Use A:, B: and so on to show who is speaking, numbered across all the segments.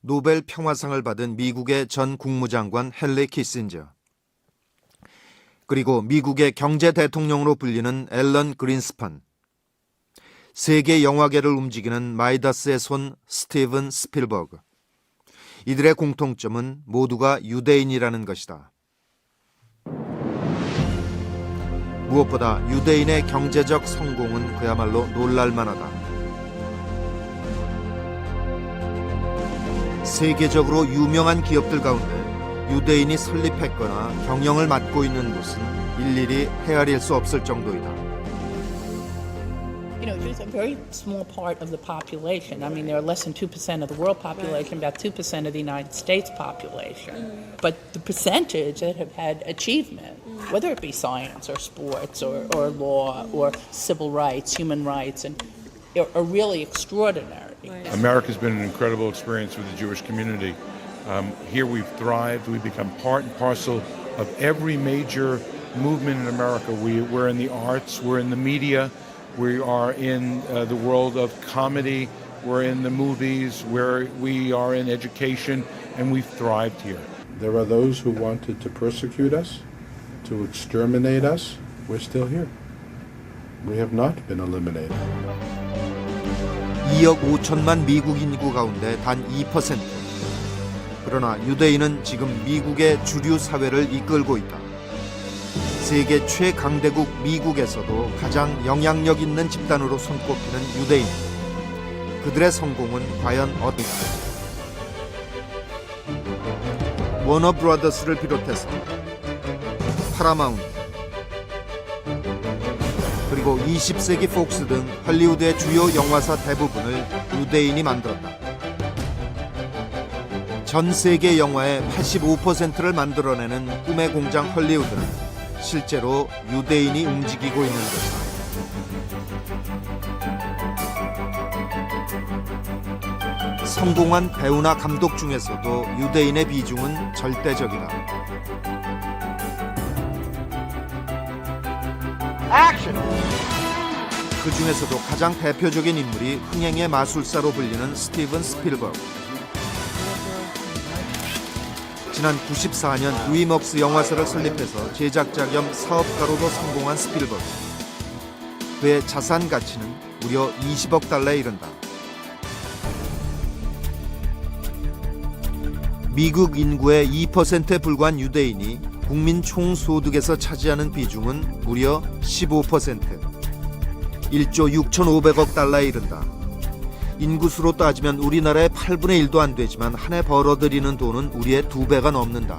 A: 노벨 평화상을 받은 미국의 전 국무장관 헨리 키신저. 그리고 미국의 경제 대통령으로 불리는 앨런 그린스판. 세계 영화계를 움직이는 마이다스의 손 스티븐 스필버그. 이들의 공통점은 모두가 유대인이라는 것이다. 무엇보다 유대인의 경제적 성공은 그야말로 놀랄만하다. 세계적으로 유명한 기업들 가운데 유대인이 설립했거나 경영을 맡고 있는 곳은 일일이 헤아릴 수 없을 정도이다.
B: Know, Jews are a very small part of the population. I mean, they're less than 2% of the world population, about 2% of the United States population. But the percentage that have had achievement, whether it be science or sports or, or law or civil rights, human rights, and are really extraordinary.
C: America's been an incredible experience for the Jewish community. Um, here we've thrived. We've become part and parcel of every major movement in America. We, we're in the arts, we're in the media, we are in uh, the world of comedy, we're in the movies, we're, we are in education, and we've thrived here.
D: There are those who wanted to persecute us, to exterminate us. We're still here. We have not been eliminated.
A: 2억 5천만 미국 인구 가운데 단 2%. 그러나 유대인은 지금 미국의 주류 사회를 이끌고 있다. 세계 최강대국 미국에서도 가장 영향력 있는 집단으로 손꼽히는 유대인. 그들의 성공은 과연 어디까? 워너 브라더스를 비롯해서 파라마운트 그리고 20세기 폭스 등 할리우드의 주요 영화사 대부분 을 유대인이 만들었다. 전 세계 영화의 85%를 만들어내는 꿈의 공장 헐리우드는 실제로 유대인이 움직이고 있는 것이다. 성공한 배우나 감독 중에서도 유대인의 비중은 절대적이다. 그 중에서도 가장 대표적인 인물이 흥행의 마술사로 불리는 스티븐 스필버그. 지난 94년 드림웍스 영화사를 설립해서 제작자 겸 사업가로도 성공한 스필버그. 그의 자산 가치는 무려 20억 달러에 이른다. 미국 인구의 2%에 불과한 유대인이 국민 총소득에서 차지하는 비중은 무려 15%. 1조 6,500억 달러에 이른다. 인구수로 따지면 우리나라의 8분의 1도 안 되지만 한 해 벌어들이는 돈은 우리의 두 배가 넘는다.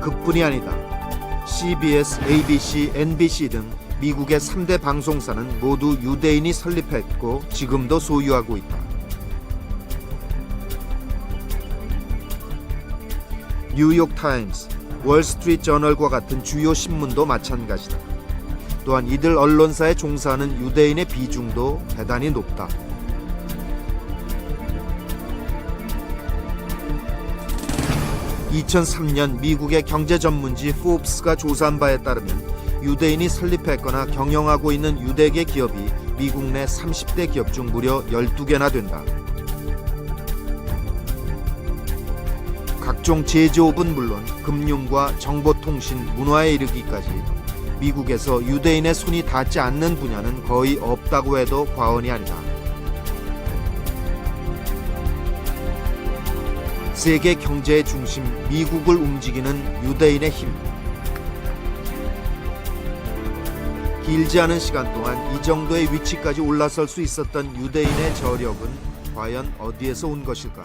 A: 그뿐이 아니다. CBS, ABC, NBC 등 미국의 3대 방송사는 모두 유대인이 설립했고 지금도 소유하고 있다. 뉴욕 타임스, 월스트리트 저널과 같은 주요 신문도 마찬가지다. 또한 이들 언론사에 종사하는 유대인의 비중도 대단히 높다. (2003년) 미국의 경제 전문지 포브스가 조사한 바에 따르면 유대인이 설립했거나 경영하고 있는 유대계 기업이 미국 내 30대 기업 중 무려 12개나 된다. 각종 제조업은 물론 금융과 정보통신, 문화에 이르기까지 미국에서 유대인의 손이 닿지 않는 분야는 거의 없다고 해도 과언이 아니다. 세계 경제의 중심 미국을 움직이는 유대인의 힘. 길지 않은 시간 동안 이 정도의 위치까지 올라설 수 있었던 유대인의 저력은 과연 어디에서 온 것일까?